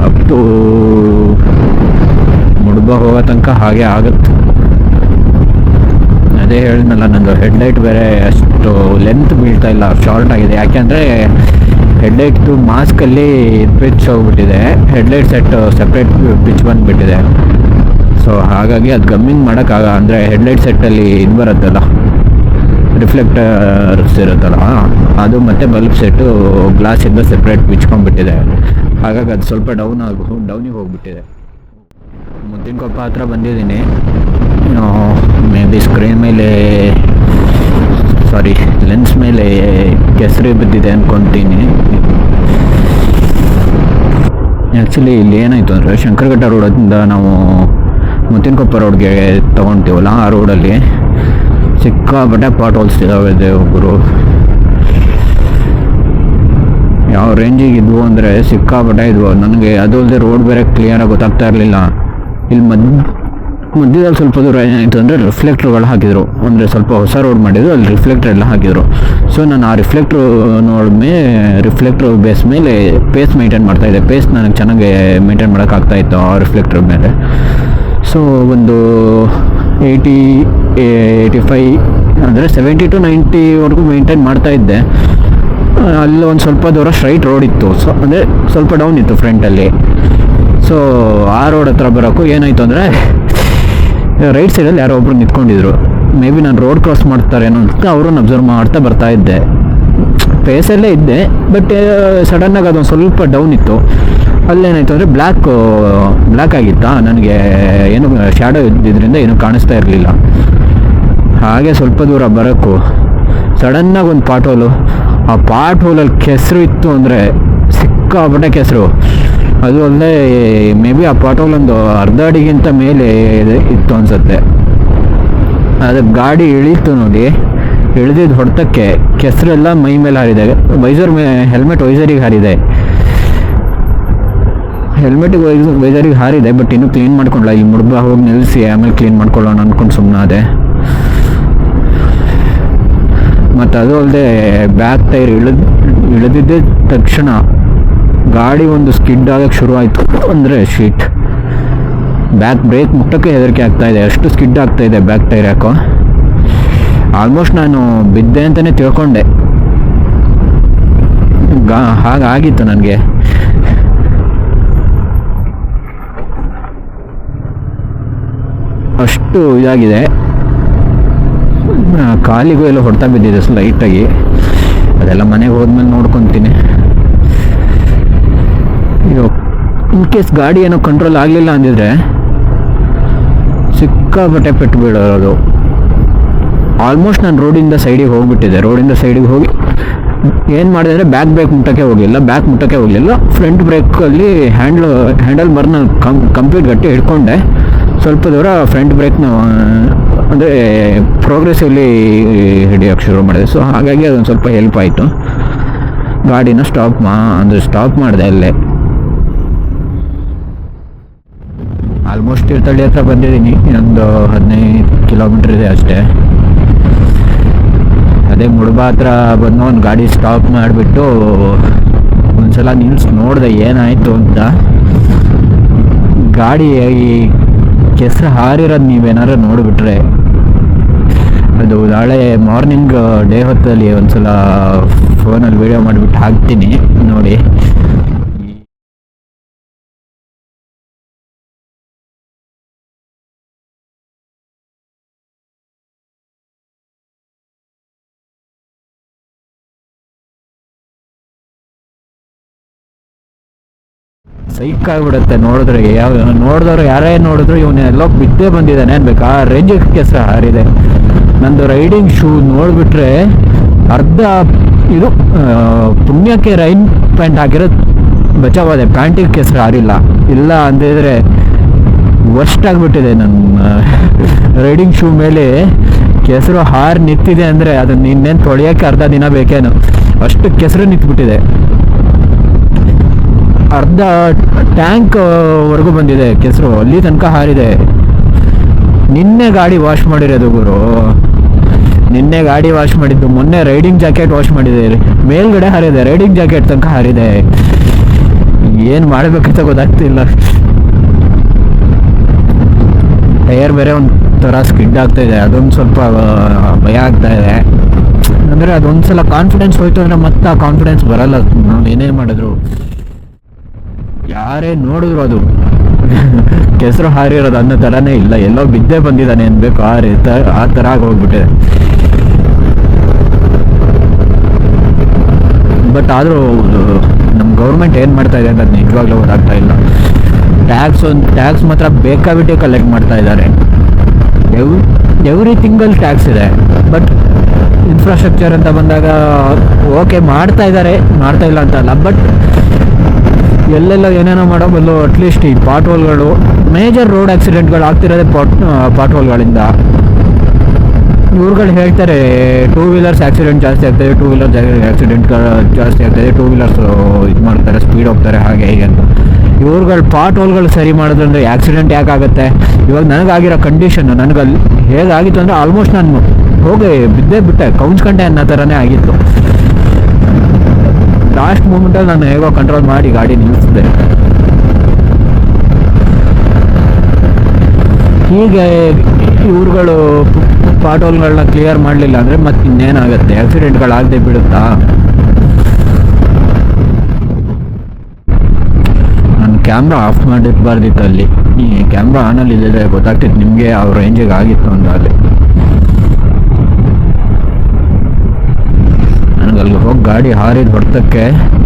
ಅಪ್ ಟು ಮುಡ್ಬ ಹೋಗೋ ತನಕ ಹಾಗೆ ಆಗುತ್ತೆ. ಅದೇ ಹೇಳಿದ್ನಲ್ಲ, ನಂದು ಹೆಡ್ಲೈಟ್ ಬೇರೆ ಅಷ್ಟು ಲೆಂತ್ ಬೀಳ್ತಾ ಇಲ್ಲ ಶಾರ್ಟ್ ಆಗಿದೆ. ಯಾಕೆಂದರೆ ಹೆಡ್ಲೈಟ್ದು ಮಾಸ್ಕಲ್ಲಿ ಪಿಚ್ ಹೋಗ್ಬಿಟ್ಟಿದೆ. ಹೆಡ್ಲೈಟ್ ಸೆಟ್ ಸಪ್ರೇಟ್ ಪಿಚ್ ಬಂದುಬಿಟ್ಟಿದೆ. ಸೊ ಹಾಗಾಗಿ ಅದು ಗಮ್ಮಿಂಗ್ ಮಾಡೋಕ್ಕಾಗ ಅಂದರೆ ಹೆಡ್ಲೈಟ್ ಸೆಟ್ಟಲ್ಲಿ ಇದು ಬರುತ್ತಲ್ಲ ರಿಫ್ಲೆಕ್ಟರ್ಸ್ ಇರುತ್ತಲ್ಲ ಅದು ಮತ್ತು ಬಲ್ಬ್ ಸೆಟ್ಟು ಗ್ಲಾಸಿಂದ ಸಪ್ರೇಟ್ ಬಿಚ್ಕೊಂಡ್ಬಿಟ್ಟಿದೆ ಹಾಗಾಗಿ ಅದು ಸ್ವಲ್ಪ ಡೌನ್ ಆಗಿ ಡೌನಿಗೆ ಹೋಗ್ಬಿಟ್ಟಿದೆ. ಮುದ್ದಿನ ಕೊಪ್ಪ ಹತ್ರ ಬಂದಿದ್ದೀನಿ. ಮೇ ಬಿ ಸ್ಕ್ರೀನ್ ಮೇಲೆ ಸಾರಿ ಲೆನ್ಸ್ ಮೇಲೆ ಕೆಸರಿ ಬಿದ್ದಿದೆ ಅಂದ್ಕೊತೀನಿ ಆ್ಯಕ್ಚುಲಿ ಇಲ್ಲಿ ಏನಾಯಿತು ಅಂದರೆ ಶಂಕರಘಟ್ಟ ರೋಡಿಂದ ನಾವು ಮುತ್ತಿನಕೊಪ್ಪ ರೋಡ್ಗೆ ತೊಗೊಳ್ತೀವಲ್ಲ ಆ ರೋಡಲ್ಲಿ ಸಿಕ್ಕಾಪಟ್ಟೆ ಪಾಟ್ ಹೋಲ್ಸ್ ಇದಾವೆ ಒಬ್ಬರು ಯಾವ ರೇಂಜಿಗೆ ಇದ್ವು ಅಂದರೆ ಸಿಕ್ಕಾಪಟ್ಟೆ ಇದ್ವು. ನನಗೆ ಅದು ಅಲ್ಲದೆ ರೋಡ್ ಬೇರೆ ಕ್ಲಿಯರಾಗಿ ಗೊತ್ತಾಗ್ತಾ ಇರಲಿಲ್ಲ. ಇಲ್ಲಿ ಮದ್ ಮಧ್ಯದಲ್ಲಿ ಸ್ವಲ್ಪ ದೂರ ಏನಾಯಿತು ಅಂದರೆ ರಿಫ್ಲೆಕ್ಟ್ರುಗಳು ಹಾಕಿದರು. ಅಂದರೆ ಸ್ವಲ್ಪ ಹೊಸ ರೋಡ್ ಮಾಡಿದ್ರು, ಅಲ್ಲಿ ರಿಫ್ಲೆಕ್ಟರ್ ಎಲ್ಲ ಹಾಕಿದರು. ಸೊ ನಾನು ಆ ರಿಫ್ಲೆಕ್ಟ್ರು ಮೇಲೆ ರಿಫ್ಲೆಕ್ಟ್ರ್ ಬೇಸ್ ಮೇಲೆ ಪೇಸ್ ಮೇಂಟೈನ್ ಮಾಡ್ತಾಯಿದ್ದೆ ಪೇಸ್ ನನಗೆ ಚೆನ್ನಾಗಿ ಮೇಂಟೈನ್ ಮಾಡೋಕ್ಕಾಗ್ತಾಯಿತ್ತು ಆ ರಿಫ್ಲೆಕ್ಟ್ರ್ ಮೇಲೆ. ಸೊ ಒಂದು ಏಯ್ಟಿ ಏಯ್ಟಿ ಫೈ ಅಂದರೆ ಸೆವೆಂಟಿ ಟು ನೈಂಟಿವರೆಗೂ ಮೇಂಟೈನ್ ಮಾಡ್ತಾ ಇದ್ದೆ. ಅಲ್ಲಿ ಒಂದು ಸ್ವಲ್ಪ ದೂರ ಸ್ಟ್ರೈಟ್ ರೋಡ್ ಇತ್ತು. ಸೊ ಅಂದರೆ ಸ್ವಲ್ಪ ಡೌನ್ ಇತ್ತು ಫ್ರಂಟಲ್ಲಿ ಸೊ ಆ ರೋಡ್ ಹತ್ರ ಬರೋಕ್ಕೂ ಏನಾಯಿತು ಅಂದರೆ ರೈಟ್ ಸೈಡಲ್ಲಿ ಯಾರೋ ಒಬ್ರು ನಿಂತ್ಕೊಂಡಿದ್ರು. ಮೇ ಬಿ ನಾನು ರೋಡ್ ಕ್ರಾಸ್ ಮಾಡ್ತಾರೇನೋ ಅಂತ ಅವ್ರನ್ನ ಅಬ್ಸರ್ವ್ ಮಾಡ್ತಾ ಬರ್ತಾ ಇದ್ದೆ. ಪೇಸಲ್ಲೇ ಇದ್ದೆ ಬಟ್ ಸಡನ್ನಾಗಿ ಅದೊಂದು ಸ್ವಲ್ಪ ಡೌನ್ ಇತ್ತು. ಅಲ್ಲೇನಾಯಿತು ಅಂದರೆ ಬ್ಲ್ಯಾಕ್ ಬ್ಲ್ಯಾಕ್ ಆಗಿತ್ತಾ? ನನಗೆ ಏನು ಶ್ಯಾಡೋ ಇದ್ದಿದ್ದರಿಂದ ಏನೂ ಕಾಣಿಸ್ತಾ ಇರಲಿಲ್ಲ. ಹಾಗೆ ಸ್ವಲ್ಪ ದೂರ ಬರೋಕ್ಕೂ ಸಡನ್ನಾಗಿ ಒಂದು ಪಾಟ್ ಹೋಲು ಆ ಪಾಟ್ ಹೋಲಲ್ಲಿ ಕೆಸರು ಇತ್ತು ಅಂದರೆ ಸಿಕ್ಕಾಪಟ್ಟೆ ಕೆಸರು. ಅದು ಅಲ್ಲದೆ ಮೇ ಬಿ ಆ ಪಾಟೋಲ್ ಒಂದು ಅರ್ಧ ಅಡಿಗಿಂತ ಮೇಲೆ ಇತ್ತು ಅನ್ಸುತ್ತೆ. ಅದು ಗಾಡಿ ಇಳಿತು ನೋಡಿ ಇಳಿದಿದ್ದು ಹೊಡೆತಕ್ಕೆ ಕೆಸರೆಲ್ಲ ಮೈ ಮೇಲೆ ಹಾರಿದೆ. ವೈಸರ್ ಮೇ ಹೆಲ್ಮೆಟ್ ವೈಸರಿಗೆ ಹಾರಿದೆ. ಹೆಲ್ಮೆಟ್ ವೈಸ್ ವೈಸರಿಗೆ ಹಾರಿದೆ ಬಟ್ ಇನ್ನೂ ಕ್ಲೀನ್ ಮಾಡ್ಕೊಳ್ಳ ಇಲ್ಲಿ ಮುಡ್ಬ ಹೋಗಿ ನಿಲ್ಲಿಸಿ ಆಮೇಲೆ ಕ್ಲೀನ್ ಮಾಡ್ಕೊಳ್ಳೋಣ ಅಂದ್ಕೊಂಡು ಸುಮ್ಮನೆ ಅದೇ ಮತ್ತು ಅದು ಅಲ್ಲದೆ ಬ್ಯಾಕ್ ಟೈರ್ ಇಳಿದ್, ಇಳಿದಿದ್ದ ತಕ್ಷಣ ಗಾಡಿ ಒಂದು ಸ್ಕಿಡ್ ಆಗಕ್ಕೆ ಶುರು ಆಯಿತು ಅಂದರೆ ಶೀಟ್ ಬ್ಯಾಕ್ ಬ್ರೇಕ್ ಮುಟ್ಟಕ್ಕೆ ಹೆದರಿಕೆ ಆಗ್ತಾಯಿದೆ ಅಷ್ಟು ಸ್ಕಿಡ್ ಆಗ್ತಾ ಇದೆ ಬ್ಯಾಕ್ ಟೈರ್ ಯಾಕೋ ಆಲ್ಮೋಸ್ಟ್ ನಾನು ಬಿದ್ದೆ ಅಂತಲೇ ತಿಳ್ಕೊಂಡೆ. ಗಾ, ಹಾಗಾಗಿತ್ತು ನನಗೆ. ಅಷ್ಟು ಇದಾಗಿದೆ. ಕಾಲಿಗೂ ಎಲ್ಲ ಹೊಡ್ತಾ ಬಿದ್ದಿದೆ ಲೈಟಾಗಿ ಅದೆಲ್ಲ ಮನೆಗೆ ಹೋದ್ಮೇಲೆ ನೋಡ್ಕೊತೀನಿ. ಇನ್ ಕೇಸ್ ಗಾಡಿ ಏನೋ ಕಂಟ್ರೋಲ್ ಆಗಲಿಲ್ಲ ಅಂದಿದ್ರೆ ಸಿಕ್ಕಾಪಟ್ಟೆ ಪೆಟ್ಟು ಬೀಳೋದು. ಆಲ್ಮೋಸ್ಟ್ ನಾನು ರೋಡಿಂದ ಸೈಡಿಗೆ ಹೋಗಿಬಿಟ್ಟಿದ್ದೆ. ರೋಡಿಂದ ಸೈಡಿಗೆ ಹೋಗಿ ಏನು ಮಾಡಿದೆ ಅಂದರೆ ಬ್ಯಾಕ್ ಬ್ರೇಕ್ ಮುಟ್ಟಕ್ಕೆ ಹೋಗಲಿಲ್ಲ. ಬ್ಯಾಕ್ ಮುಟ್ಟಕ್ಕೆ ಹೋಗಲಿಲ್ಲ. ಫ್ರಂಟ್ ಬ್ರೇಕಲ್ಲಿ ಹ್ಯಾಂಡ್ಲ್ ಹ್ಯಾಂಡಲ್ ಬರ್ನ ಕಂ ಕಂಪ್ಲೀಟ್ ಗಟ್ಟಿ ಹಿಡ್ಕೊಂಡೆ. ಸ್ವಲ್ಪ ದೂರ ಫ್ರಂಟ್ ಬ್ರೇಕ್ನ ಅಂದರೆ ಪ್ರೋಗ್ರೆಸಿವ್ಲಿ ಹಿಡಿಯೋಕ್ಕೆ ಶುರು ಮಾಡಿದೆ. ಸೊ ಹಾಗಾಗಿ ಅದೊಂದು ಸ್ವಲ್ಪ ಹೆಲ್ಪ್ ಆಯಿತು. ಗಾಡಿನ ಸ್ಟಾಪ್ ಮಾ, ಅಂದರೆ ಸ್ಟಾಪ್ ಮಾಡಿದೆ ಅಲ್ಲೇ. ಆಲ್ಮೋಸ್ಟ್ ತೀರ್ಥಹಳ್ಳಿ ಹತ್ರ ಬಂದಿದ್ದೀನಿ. ಇನ್ನೊಂದು ಹದಿನೈದು ಕಿಲೋಮೀಟ್ರ್ ಇದೆ ಅಷ್ಟೇ. ಅದೇ ಮುಡುಬ ಹತ್ರ ಬಂದು ಒಂದು ಗಾಡಿ ಸ್ಟಾಪ್ ಮಾಡಿಬಿಟ್ಟು ಒಂದ್ಸಲ ನಿಲ್ಸಿ ನೋಡಿದೆ ಏನಾಯಿತು ಅಂತ. ಗಾಡಿ ಈ ಕೆಸರು ಹಾರಿರೋದು ನೀವೇನಾರು ನೋಡಿಬಿಟ್ರೆ. ಅದು ನಾಳೆ ಮಾರ್ನಿಂಗ್ ಡೇ ಹೊತ್ತಲ್ಲಿ ಒಂದ್ಸಲ ಫೋನಲ್ಲಿ ವೀಡಿಯೋ ಮಾಡಿಬಿಟ್ಟು ಹಾಕ್ತೀನಿ. ನೋಡಿ. ಸೈಕ್ ಆಗ್ಬಿಡುತ್ತೆ ನೋಡಿದ್ರೆ ಯಾವ ನೋಡಿದವ್ರು ಯಾರೇ ನೋಡಿದ್ರು ಇವನು ಎಲ್ಲೋ ಬಿದ್ದೇ ಬಂದಿದ್ದಾನೆ ಅನ್ಬೇಕು. ಆ ರೇಂಜಿಗೆ ಕೆಸರು ಹಾರಿದೆ. ನಂದು ರೈಡಿಂಗ್ ಶೂ ನೋಡಿಬಿಟ್ರೆ ಅರ್ಧ ಇದು ಪುಣ್ಯಕ್ಕೆ ರೈನ್ ಪ್ಯಾಂಟ್ ಹಾಕಿರೋದು ಬಚಾವಾದೆ. ಪ್ಯಾಂಟಿಗೆ ಕೆಸರು ಹಾರಿಲ್ಲ. ಇಲ್ಲ ಅಂದಿದ್ರೆ ವರ್ಸ್ಟ್ ಆಗಿಬಿಟ್ಟಿದೆ ನನ್ನ ರೈಡಿಂಗ್ ಶೂ ಮೇಲೆ ಕೆಸರು ಹಾರಿ ನಿಂತಿದೆ ಅಂದರೆ ಅದನ್ನ ಇನ್ನೇನು ತೊಳೆಯೋಕ್ಕೆ ಅರ್ಧ ದಿನ ಬೇಕೇನು. ಅಷ್ಟು ಕೆಸರು ನಿಂತ್ಬಿಟ್ಟಿದೆ. ಅರ್ಧ ಟ್ಯಾಂಕ್ ವರೆಗೂ ಬಂದಿದೆ ಕೆಸರು. ಅಲ್ಲಿ ತನಕ ಹಾರಿದೆ. ನಿನ್ನೆ ಗಾಡಿ ವಾಶ್ ಮಾಡಿರೋದು ಗುರು. ನಿನ್ನೆ ಗಾಡಿ ವಾಶ್ ಮಾಡಿದ್ದು. ಮೊನ್ನೆ ರೈಡಿಂಗ್ ಜಾಕೆಟ್ ವಾಶ್ ಮಾಡಿದೆ. ಮೇಲ್ಗಡೆ ಹಾರಿದೆ. ರೈಡಿಂಗ್ ಜಾಕೆಟ್ ತನಕ ಹಾರಿದೆ. ಏನು ಮಾಡಬೇಕಂತ ಗೊತ್ತಾಗ್ತಿಲ್ಲ. ಟೈರ್ ಬೇರೆ ಒಂದು ಥರ ಸ್ಕಿಡ್ ಆಗ್ತಾ ಇದೆ. ಅದೊಂದು ಸ್ವಲ್ಪ ಭಯ ಆಗ್ತಾ ಇದೆ. ಅಂದರೆ ಅದೊಂದ್ಸಲ ಕಾನ್ಫಿಡೆನ್ಸ್ ಹೋಯ್ತು ಅಂದರೆ ಮತ್ತೆ ಆ ಕಾನ್ಫಿಡೆನ್ಸ್ ಬರಲ್ಲ. ನಾವು ಏನೇ ಮಾಡಿದ್ರು. ಯಾರೇ ನೋಡಿದ್ರು ಅದು. ಕೆಸರು ಹಾರಿರೋದು ಅನ್ನೋ ಥರನೇ ಇಲ್ಲ. ಎಲ್ಲೋ ಬಿದ್ದೇ ಬಂದಿದ್ದಾನೆ ಅನ್ಬೇಕು. ಆ ರೀತ ಆ ಥರ ಆಗಿ ಹೋಗ್ಬಿಟ್ಟಿದೆ ಬಟ್ ಆದರೂ ನಮ್ಮ ಗೌರ್ಮೆಂಟ್ ಏನು ಮಾಡ್ತಾ ಇದೆ ಅನ್ನೋದು ನಿಜವಾಗ್ಲೂ ಗೊತ್ತಾಗ್ತಾ ಇಲ್ಲ. ಟ್ಯಾಕ್ಸ್ ಒಂದು ಟ್ಯಾಕ್ಸ್ ಮಾತ್ರ ಬೇಕಾಬಿಟ್ಟು ಕಲೆಕ್ಟ್ ಮಾಡ್ತಾ ಇದ್ದಾರೆ. ಎವ್ ಎವ್ರಿ ತಿಂಗಲ್ ಟ್ಯಾಕ್ಸ್ ಇದೆ. ಬಟ್ ಇನ್ಫ್ರಾಸ್ಟ್ರಕ್ಚರ್ ಅಂತ ಬಂದಾಗ ಓಕೆ ಮಾಡ್ತಾ ಇದ್ದಾರೆ. ಮಾಡ್ತಾ ಇಲ್ಲ ಅಂತ ಅಲ್ಲ. ಬಟ್ ಎಲ್ಲೆಲ್ಲ ಏನೇನೋ ಮಾಡೋ ಬದಲು ಅಟ್ಲೀಸ್ಟ್ ಈ ಪಾಟ್ ಹೋಲ್ಗಳು ಮೇಜರ್ ರೋಡ್ ಆಕ್ಸಿಡೆಂಟ್ಗಳು ಆಗ್ತಿರೋದೇ ಪಾಟ್ ಪಾಟ್ ಹೋಲ್ಗಳಿಂದ ಇವ್ರುಗಳು ಹೇಳ್ತಾರೆ ಟೂ ವೀಲರ್ಸ್ ಆಕ್ಸಿಡೆಂಟ್ ಜಾಸ್ತಿ ಆಗ್ತದೆ ಟೂ ವೀಲರ್ ಆಕ್ಸಿಡೆಂಟ್ ಜಾಸ್ತಿ ಆಗ್ತದೆ ಟೂ ವೀಲರ್ಸ್ ಇದು ಮಾಡ್ತಾರೆ ಸ್ಪೀಡ್ ಹೋಗ್ತಾರೆ, ಹಾಗೆ ಹೀಗೆ ಅಂತ. ಇವ್ರುಗಳು ಪಾಟ್ ಹೋಲ್ಗಳು ಸರಿ ಮಾಡೋದ್ರಿಂದ ಆಕ್ಸಿಡೆಂಟ್ ಯಾಕಾಗುತ್ತೆ ಇವಾಗ ನನಗಾಗಿರೋ ಕಂಡೀಷನ್ ನನಗೆ ಅಲ್ಲಿ ಹೇಗಾಗಿತ್ತು ಅಂದರೆ ಆಲ್ಮೋಸ್ಟ್ ನಾನು ಹೋಗಿ ಬಿದ್ದೇ ಬಿಟ್ಟೆ ಕೌನ್ಸ್ಕಂಡೆ ಅನ್ನೋ ಥರನೇ ಆಗಿತ್ತು. ಲಾಸ್ಟ್ ಮೂಮೆಂಟಲ್ಲಿ ನಾನು ಹೇಗೋ ಕಂಟ್ರೋಲ್ ಮಾಡಿ ಗಾಡಿ ನಿಲ್ಲಿಸಿದೆ. ಹೀಗೆ ಇವ್ರುಗಳು ಪಾಟೋಲ್ಗಳನ್ನ ಕ್ಲಿಯರ್ ಮಾಡಲಿಲ್ಲ ಅಂದರೆ ಮತ್ತೆ ಇನ್ನೇನಾಗುತ್ತೆ? ಆಕ್ಸಿಡೆಂಟ್ಗಳಾಗದೆ ಬಿಡುತ್ತಾ ನಾನು ಕ್ಯಾಮ್ರಾ ಆಫ್ ಮಾಡಿರ್ಬಾರ್ದಿತ್ತು ಅಲ್ಲಿ. ಕ್ಯಾಮ್ರಾ ಆನಲ್ಲಿ ಇದ್ದಿದ್ರೆ ಗೊತ್ತಾಗ್ತಿತ್ತು ನಿಮಗೆ ಅವ್ರ ರೇಂಜಿಗೆ ಆಗಿತ್ತು ಅಂತ ಅಲ್ಲಿ ನನಗೆ ಅಲ್ಲಿ ಹೋಗಿ ಗಾಡಿ ಹಾರಿದ ಹೊಡೆತಕ್ಕೆ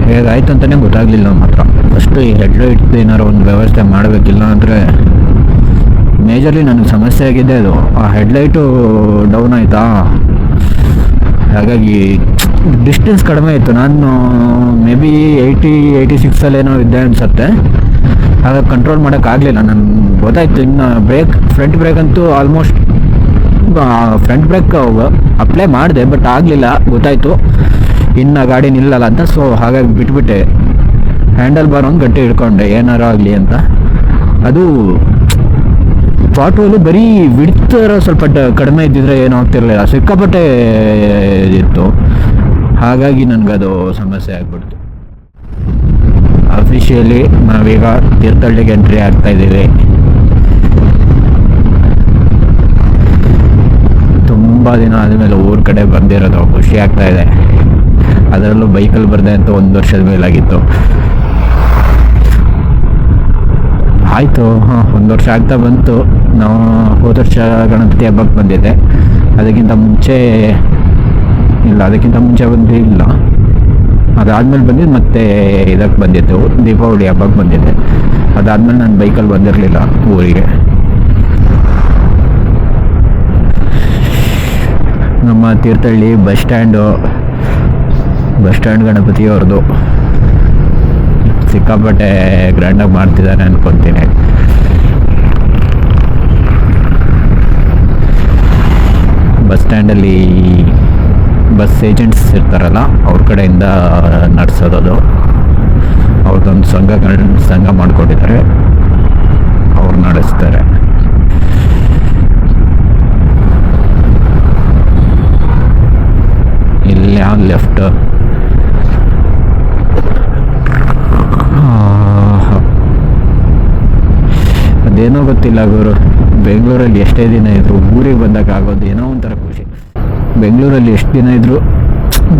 ಹೇಗಾಯ್ತು ಅಂತಲೇ ಗೊತ್ತಾಗಲಿಲ್ಲ ಮಾತ್ರ ಫಸ್ಟು ಈ ಹೆಡ್ಲೈಟ್ದು ಏನಾರು ಒಂದು ವ್ಯವಸ್ಥೆ ಮಾಡಬೇಕಿಲ್ಲ ಅಂದರೆ ಮೇಜರ್ಲಿ ನನಗೆ ಸಮಸ್ಯೆ ಆಗಿದೆ ಅದು. ಆ ಹೆಡ್ಲೈಟು ಡೌನ್ ಆಯಿತಾ? ಹಾಗಾಗಿ ಡಿಸ್ಟೆನ್ಸ್ ಕಡಿಮೆ ಇತ್ತು ನಾನು ಮೇ ಬಿ ಏಯ್ಟಿ ಏಯ್ಟಿ ಸಿಕ್ಸಲ್ಲಿ ಏನೋ ಇದ್ದೆ ಅನಿಸುತ್ತೆ. ಹಾಗಾಗಿ ಕಂಟ್ರೋಲ್ ಮಾಡೋಕ್ಕಾಗಲಿಲ್ಲ ನಾನು ಗೊತ್ತಾಯ್ತು ಇನ್ನು ಬ್ರೇಕ್ ಫ್ರಂಟ್ ಬ್ರೇಕ್ ಅಂತೂ ಆಲ್ಮೋಸ್ಟ್ ಫ್ರಂಟ್ ಬ್ರೇಕ್ ಅಪ್ಲೈ ಮಾಡಿದೆ ಬಟ್ ಆಗಲಿಲ್ಲ, ಗೊತ್ತಾಯಿತು. ಇನ್ನು ಗಾಡಿ ನಿಲ್ಲಲ್ಲ ಅಂತ ಸೊ ಹಾಗಾಗಿ ಬಿಟ್ಬಿಟ್ಟೆ. ಹ್ಯಾಂಡಲ್ ಬಾರ್ ಒಂದು ಗಟ್ಟಿ ಹಿಡ್ಕೊಂಡೆ, ಏನಾರು ಆಗಲಿ ಅಂತ. ಅದು ಪಾಟೋಲು ಬರೀ ಬಿಡ್ತಾರ ಸ್ವಲ್ಪ ಕಡಿಮೆ ಇದ್ದಿದ್ರೆ ಏನೂ ಆಗ್ತಿರಲಿಲ್ಲ. ಸಿಕ್ಕಾಪಟ್ಟೆ ಇತ್ತು. ಹಾಗಾಗಿ ನನಗದು ಸಮಸ್ಯೆ ಆಗ್ಬಿಡ್ತು. ಅಫಿಷಿಯಲಿ ನಾವೀಗ ತೀರ್ಥಹಳ್ಳಿಗೆ ಎಂಟ್ರಿ ಆಗ್ತಾ ಇದ್ದೀವಿ. ತುಂಬ ದಿನ ಆದಮೇಲೆ ಊರ ಕಡೆ ಬಂದಿರೋದು ಖುಷಿ ಆಗ್ತಾ ಇದೆ. ಅದರಲ್ಲೂ ಬೈಕಲ್ಲಿ ಬರದೆ ಅಂತ ಒಂದು ವರ್ಷದ ಮೇಲಾಗಿತ್ತು. ಆಯಿತು, ಹಾಂ, ಒಂದು ವರ್ಷ ಆಗ್ತಾ ಬಂತು. ನಾವು ಹೋದ ವರ್ಷ ಗಣಪತಿ ಹಬ್ಬಕ್ಕೆ ಬಂದಿದ್ದೆ. ಅದಕ್ಕಿಂತ ಮುಂಚೆ ಇಲ್ಲ, ಅದಕ್ಕಿಂತ ಮುಂಚೆ ಬಂದು ಇಲ್ಲ. ಅದಾದ್ಮೇಲೆ ಬಂದಿದ್ದು ಮತ್ತೆ ಇದಕ್ಕೆ ಬಂದಿತ್ತು ದೀಪಾವಳಿ ಹಬ್ಬಕ್ಕೆ ಬಂದಿದ್ದೆ. ಅದಾದಮೇಲೆ ನಾನು ಬೈಕಲ್ಲಿ ಬಂದಿರಲಿಲ್ಲ ಊರಿಗೆ. ನಮ್ಮ Thirthahalli bus stand, bus stand Ganapati ಅವ್ರದ್ದು ಸಿಕ್ಕಾಪಟ್ಟೆ ಗ್ರ್ಯಾಂಡಾಗಿ ಮಾಡ್ತಿದ್ದಾರೆ ಅನ್ಕೊತೀನಿ. ಬಸ್ ಸ್ಟ್ಯಾಂಡಲ್ಲಿ ಬಸ್ ಏಜೆಂಟ್ಸ್ ಇರ್ತಾರಲ್ಲ, ಅವ್ರ ಕಡೆಯಿಂದ ನಡೆಸೋದು ಅವ್ರದ್ದೊಂದು ಸಂಘ ಸಂಘ ಮಾಡಿಕೊಂಡಿದ್ದಾರೆ. ಅವ್ರು ನಡೆಸ್ತಾರೆ. ಇಲ್ಲಿ ಲೆಫ್ಟ್? ಅದೇನೋ ಗೊತ್ತಿಲ್ಲ ಗುರು. ಬೆಂಗಳೂರಲ್ಲಿ ಎಷ್ಟೇ ದಿನ ಇದ್ರು, ಊರಿಗೆ ಬಂದಾಗ ಆಗೋದು ಏನೋ ಒಂಥರ ಖುಷಿ. ಬೆಂಗಳೂರಲ್ಲಿ ಎಷ್ಟು ದಿನ ಇದ್ರು?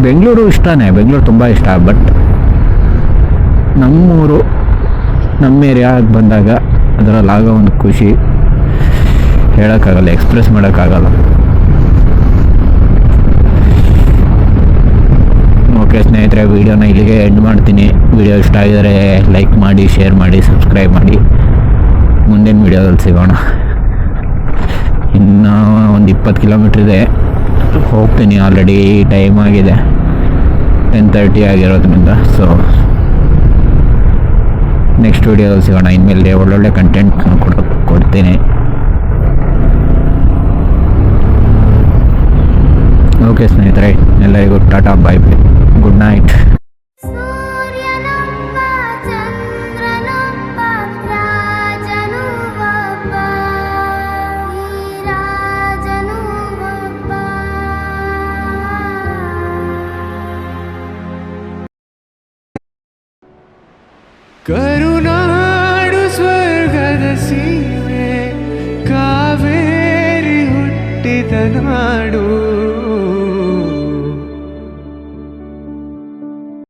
ಬೆಂಗಳೂರು ಇಷ್ಟನೇ, ಬೆಂಗಳೂರು ತುಂಬ ಇಷ್ಟ, ಬಟ್ ನಮ್ಮೂರು, ನಮ್ಮ ಏರಿಯಾಗೆ ಬಂದಾಗ ಅದರಲ್ಲಿ ಆಗೋ ಒಂದು ಖುಷಿ. ಹೇಳೋಕ್ಕಾಗಲ್ಲ ಎಕ್ಸ್ಪ್ರೆಸ್ ಮಾಡೋಕ್ಕಾಗಲ್ಲ. ಓಕೆ ಸ್ನೇಹಿತರೆ, ವೀಡಿಯೋನ ಇಲ್ಲಿಗೆ ಎಂಡ್ ಮಾಡ್ತೀನಿ. ವಿಡಿಯೋ ಇಷ್ಟ ಆಗಿದರೆ ಲೈಕ್ ಮಾಡಿ ಶೇರ್ ಮಾಡಿ ಸಬ್ಸ್ಕ್ರೈಬ್ ಮಾಡಿ. ಮುಂದಿನ ವೀಡಿಯೋದಲ್ಲಿ ಸಿಗೋಣ. ಇನ್ನೂ ಒಂದು ಇಪ್ಪತ್ತು ಕಿಲೋಮೀಟ್ರ್ ಇದೆ. ಹೋಗ್ತೀನಿ ಆಲ್ರೆಡಿ ಟೈಮ್ ಆಗಿದೆ. ಟೆನ್ ತರ್ಟಿ ಆಗಿರೋದ್ರಿಂದ ಸೊ ನೆಕ್ಸ್ಟ್ ವೀಡಿಯೋದಲ್ಲಿ ಸಿಗೋಣ. ಇನ್ಮೇಲೆ ಒಳ್ಳೊಳ್ಳೆ ಕಂಟೆಂಟ್ ಕೊಡ, ಕೊಡ್ತೀನಿ. ಓಕೆ ಸ್ನೇಹಿತರೆ, ಎಲ್ಲರಿಗೂ tata bye bye good night